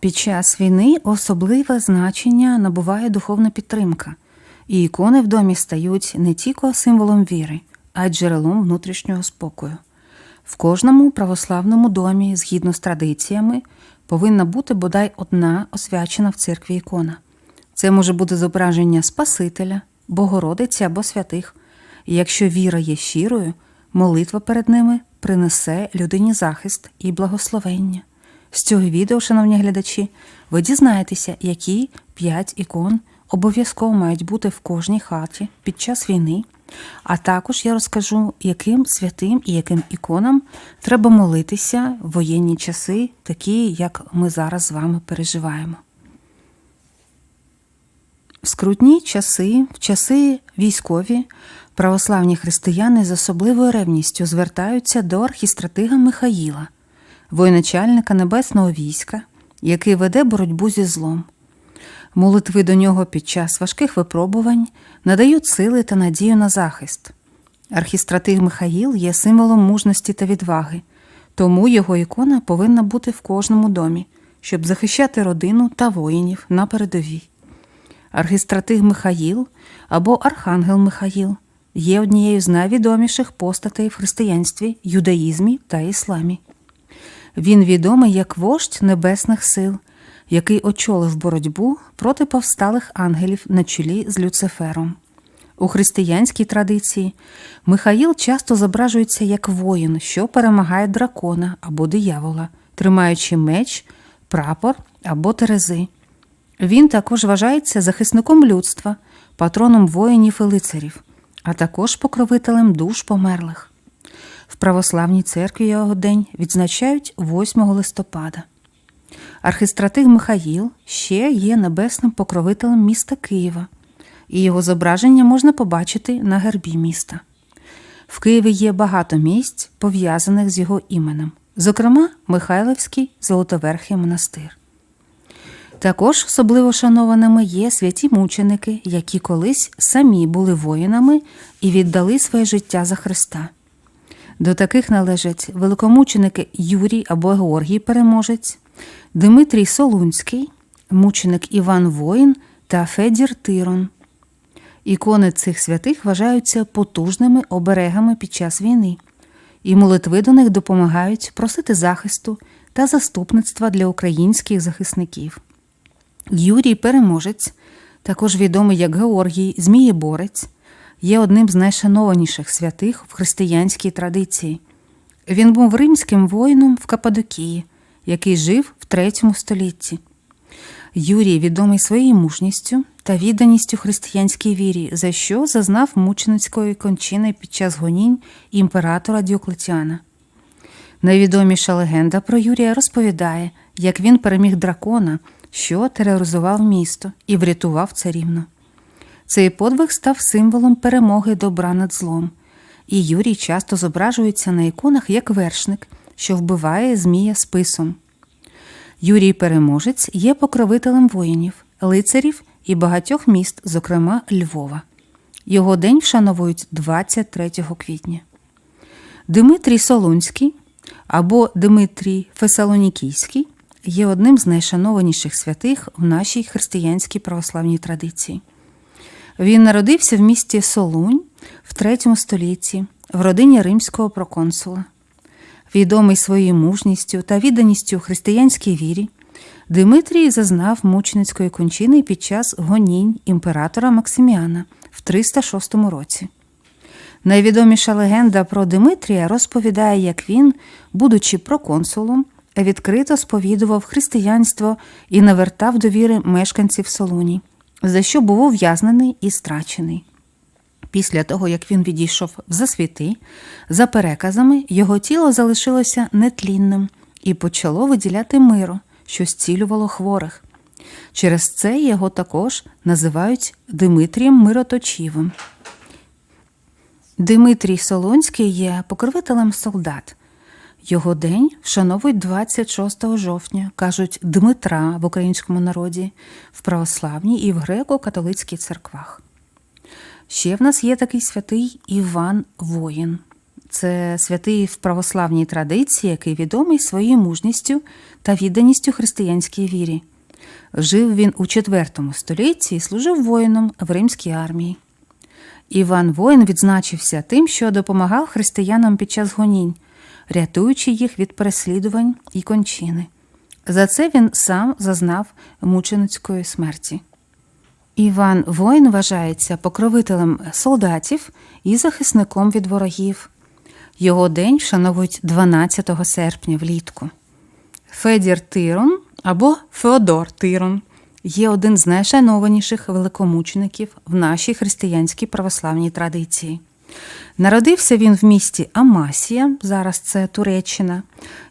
Під час війни особливе значення набуває духовна підтримка, і ікони в домі стають не тільки символом віри, а й джерелом внутрішнього спокою. В кожному православному домі, згідно з традиціями, повинна бути бодай одна освячена в церкві ікона. Це може бути зображення Спасителя, Богородиці або святих. І якщо віра є щирою, молитва перед ними принесе людині захист і благословення. З цього відео, шановні глядачі, ви дізнаєтеся, які п'ять ікон обов'язково мають бути в кожній хаті під час війни. А також я розкажу, яким святим і яким іконам треба молитися в воєнні часи, такі, як ми зараз з вами переживаємо. В скрутні часи, в часи військові, православні християни з особливою ревністю звертаються до архістратига Михаїла, воєначальника Небесного війська, який веде боротьбу зі злом. Молитви до нього під час важких випробувань надають сили та надію на захист. Архістратиг Михаїл є символом мужності та відваги, тому його ікона повинна бути в кожному домі, щоб захищати родину та воїнів на передовій. Архістратиг Михаїл або Архангел Михаїл є однією з найвідоміших постатей в християнстві, юдаїзмі та ісламі. Він відомий як вождь небесних сил, який очолив боротьбу проти повсталих ангелів на чолі з Люцифером. У християнській традиції Михаїл часто зображується як воїн, що перемагає дракона або диявола, тримаючи меч, прапор або терези. Він також вважається захисником людства, патроном воїнів і лицарів, а також покровителем душ померлих. В православній церкві його день відзначають 8 листопада. Архистратиг Михаїл ще є небесним покровителем міста Києва, і його зображення можна побачити на гербі міста. В Києві є багато місць, пов'язаних з його іменем, зокрема, Михайлівський Золотоверхий монастир. Також особливо шанованими є святі мученики, які колись самі були воїнами і віддали своє життя за Христа. До таких належать великомученики Юрій або Георгій Переможець, Дмитрій Солунський, мученик Іван Воїн та Федір Тирон. Ікони цих святих вважаються потужними оберегами під час війни, і молитви до них допомагають просити захисту та заступництва для українських захисників. Юрій Переможець, також відомий як Георгій Змієборець, є одним з найшанованіших святих в християнській традиції. Він був римським воїном в Кападокії, який жив в третьому столітті. Юрій відомий своєю мужністю та відданістю християнській вірі, за що зазнав мученицької кончини під час гонінь імператора Діоклетіана. Найвідоміша легенда про Юрія розповідає, як він переміг дракона, що тероризував місто і врятував царівну. Цей подвиг став символом перемоги добра над злом, і Юрій часто зображується на іконах як вершник, що вбиває Змія списом. Юрій Переможець є покровителем воїнів, лицарів і багатьох міст, зокрема Львова. Його день вшановують 23 квітня. Дмитрій Солунський або Дмитрій Фесалонікійський є одним з найшанованіших святих в нашій християнській православній традиції. Він народився в місті Солунь в третьому столітті в родині римського проконсула. Відомий своєю мужністю та відданістю християнській вірі, Димитрій зазнав мученицької кончини під час гонінь імператора Максиміана в 306 році. Найвідоміша легенда про Димитрія розповідає, як він, будучи проконсулом, відкрито сповідував християнство і навертав до віри мешканців Солуні, за що був ув'язнений і страчений. Після того, як він відійшов в засвіти, за переказами його тіло залишилося нетлінним і почало виділяти миру, що зцілювало хворих. Через це його також називають Димитрієм Мироточівим. Димитрій Солонський є покровителем солдат. Його день вшановують 26 жовтня, кажуть Дмитра в українському народі, в православній і в греко-католицьких церквах. Ще в нас є такий святий Іван Воїн. це святий в православній традиції, який відомий своєю мужністю та відданістю християнській вірі. Жив він у IV столітті і служив воїном в римській армії. Іван Воїн відзначився тим, що допомагав християнам під час гонінь, рятуючи їх від переслідувань і кончини. За це він сам зазнав мученицької смерті. Іван Воїн вважається покровителем солдатів і захисником від ворогів. Його день вшановують 12 серпня влітку. Федір Тирон або Феодор Тирон є один з найшанованіших великомучеників в нашій християнській православній традиції. Народився він в місті Амасія, зараз це Туреччина,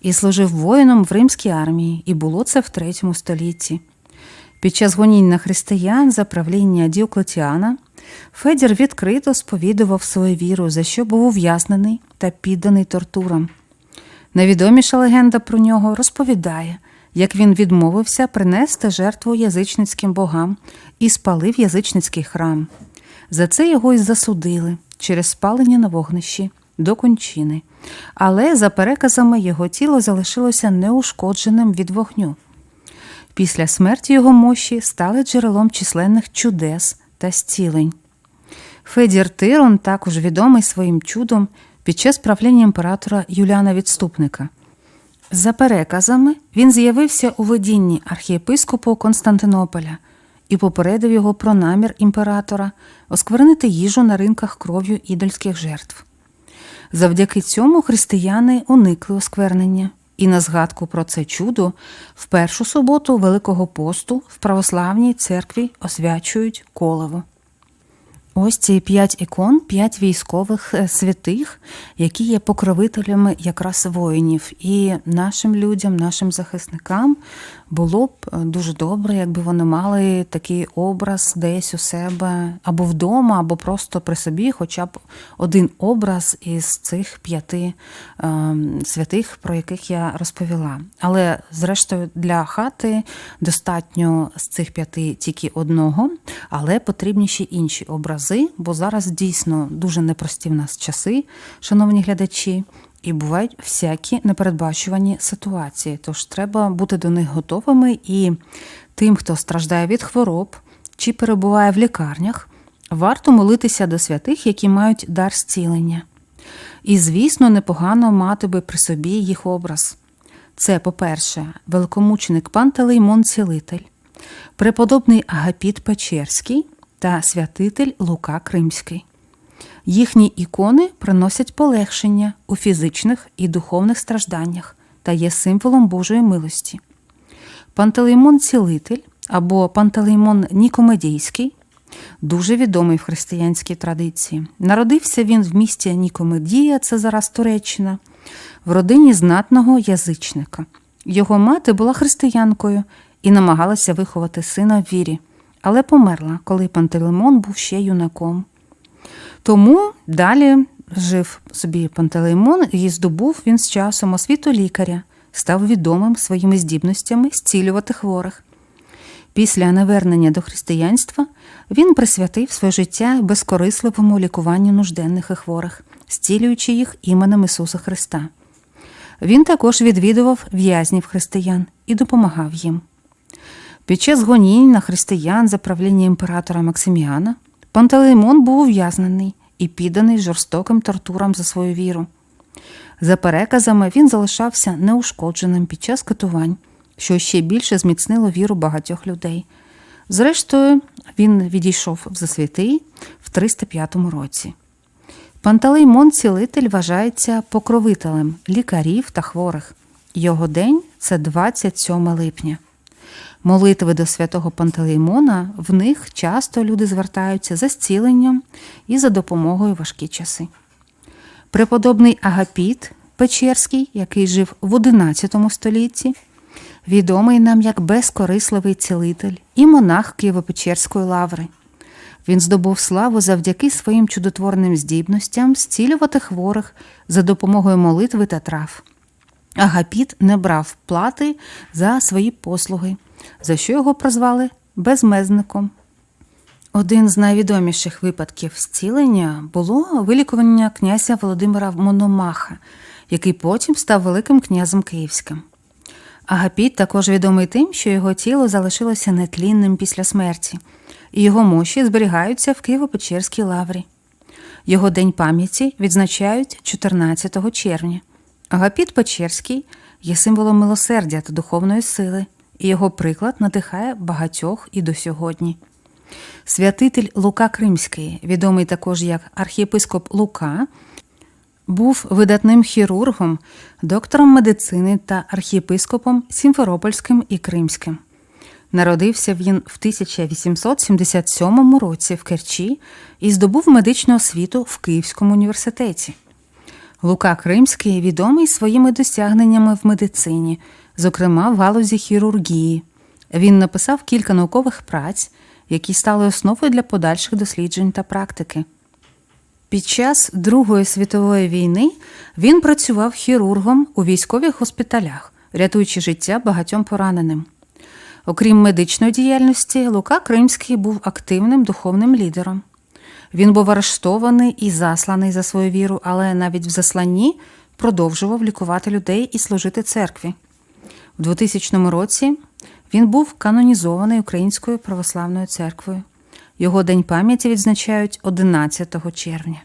і служив воїном в римській армії, і було це в третьому столітті. Під час гонінь на християн за правління Діоклетіана Федір відкрито сповідував свою віру, за що був ув'язнений та підданий тортурам. Найвідоміша легенда про нього розповідає, як він відмовився принести жертву язичницьким богам і спалив язичницький храм. За це його й засудили через спалення на вогнищі до кончини, але за переказами його тіло залишилося неушкодженим від вогню. Після смерті його мощі стали джерелом численних чудес та зцілень. Федір Тирон також відомий своїм чудом під час правління імператора Юліана Відступника. За переказами, він з'явився у видінні архієпископу Константинополя і попередив його про намір імператора осквернити їжу на ринках кров'ю ідольських жертв. Завдяки цьому християни уникли осквернення, і на згадку про це чудо в першу суботу Великого посту в православній церкві освячують колево. Ось ці п'ять ікон, п'ять військових е, святих, які є покровителями якраз воїнів. І нашим людям, нашим захисникам було б е, дуже добре, якби вони мали такий образ десь у себе або вдома, або просто при собі, хоча б один образ із цих п'яти е, святих, про яких я розповіла. Але, зрештою, для хати достатньо з цих п'яти тільки одного, але потрібні ще інші образи рази, бо зараз дійсно дуже непрості в нас часи, шановні глядачі, і бувають всякі непередбачувані ситуації. Тож треба бути до них готовими і тим, хто страждає від хвороб чи перебуває в лікарнях, варто молитися до святих, які мають дар зцілення. І, звісно, непогано мати би при собі їх образ. Це, по-перше, великомученик Пантелеймон Цілитель, преподобний Агапіт Печерський та святитель Лука Кримський. Їхні ікони приносять полегшення у фізичних і духовних стражданнях та є символом Божої милості. Пантелеймон Цілитель або Пантелеймон Нікомедійський дуже відомий в християнській традиції. Народився він в місті Нікомедія, це зараз Туреччина, в родині знатного язичника. Його мати була християнкою і намагалася виховати сина в вірі але померла, коли Пантелеймон був ще юнаком. Тому далі жив собі Пантелеймон і здобув він з часом освіту лікаря, став відомим своїми здібностями зцілювати хворих. Після навернення до християнства він присвятив своє життя безкорисливому лікуванню нужденних і хворих, зцілюючи їх іменем Ісуса Христа. Він також відвідував в'язнів християн і допомагав їм. Під час гонінь на християн за правління імператора Максиміана Пантелеймон був ув'язнений і підданий жорстоким тортурам за свою віру. За переказами він залишався неушкодженим під час катувань, що ще більше зміцнило віру багатьох людей. Зрештою, він відійшов в засвятий в 305 році. Пантелеймон цілитель вважається покровителем лікарів та хворих. Його день це 27 липня. Молитви до святого Пантелеймона в них часто люди звертаються за зціленням і за допомогою важкі часи. Преподобний Агапіт Печерський, який жив в XI столітті, відомий нам як безкорисливий цілитель і монах Києво-Печерської лаври. Він здобув славу завдяки своїм чудотворним здібностям зцілювати хворих за допомогою молитви та трав. Агапіт не брав плати за свої послуги, за що його прозвали безмезником. Один з найвідоміших випадків зцілення було вилікування князя Володимира Мономаха, який потім став Великим князем Київським. Агапіт також відомий тим, що його тіло залишилося нетлінним після смерті, і його мощі зберігаються в Києво-Печерській лаврі. Його день пам'яті відзначають 14 червня. Агапіт Печерський є символом милосердя та духовної сили, і його приклад надихає багатьох і до сьогодні. Святитель Лука Кримський, відомий також як архієпископ Лука, був видатним хірургом, доктором медицини та архієпископом Сімферопольським і Кримським. Народився він в 1877 році в Керчі і здобув медичну освіту в Київському університеті. Лука Кримський відомий своїми досягненнями в медицині, зокрема в галузі хірургії. Він написав кілька наукових праць, які стали основою для подальших досліджень та практики. Під час Другої світової війни він працював хірургом у військових госпіталях, рятуючи життя багатьом пораненим. Окрім медичної діяльності, Лука Кримський був активним духовним лідером. Він був арештований і засланий за свою віру, але навіть в засланні продовжував лікувати людей і служити церкві. У 2000 році він був канонізований Українською православною церквою. Його день пам'яті відзначають 11 червня.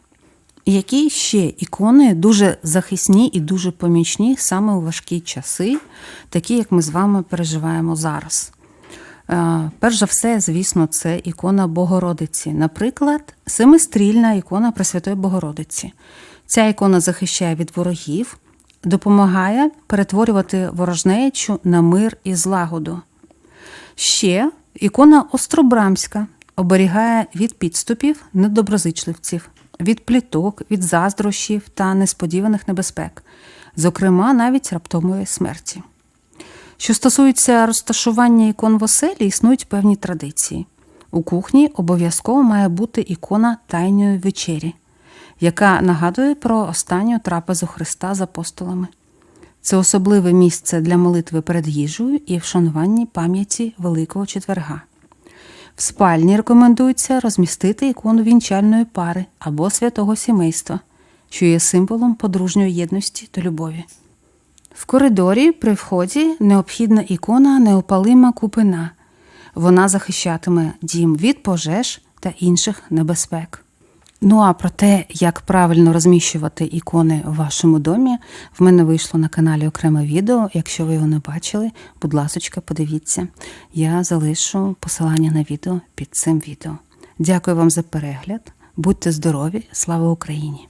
Які ще ікони дуже захисні і дуже помічні саме у важкі часи, такі як ми з вами переживаємо зараз? Е, Перш за все, звісно, це ікона Богородиці. Наприклад, семистрільна ікона Пресвятої Богородиці. Ця ікона захищає від ворогів, допомагає перетворювати ворожнечу на мир і злагоду. Ще ікона Остробрамська оберігає від підступів недоброзичливців, від пліток, від заздрощів та несподіваних небезпек, зокрема навіть раптової смерті. Що стосується розташування ікон в оселі, існують певні традиції. У кухні обов'язково має бути ікона Тайної вечері, яка нагадує про останню трапезу Христа з апостолами. Це особливе місце для молитви перед їжею і вшануванні пам'яті Великого четверга. В спальні рекомендується розмістити ікону вінчальної пари або святого сімейства, що є символом подружньої єдності та любові. В коридорі при вході необхідна ікона неопалима купина. Вона захищатиме дім від пожеж та інших небезпек. Ну а про те, як правильно розміщувати ікони в вашому домі, в мене вийшло на каналі окреме відео. Якщо ви його не бачили, будь ласочка, подивіться. Я залишу посилання на відео під цим відео. Дякую вам за перегляд. Будьте здорові! Слава Україні!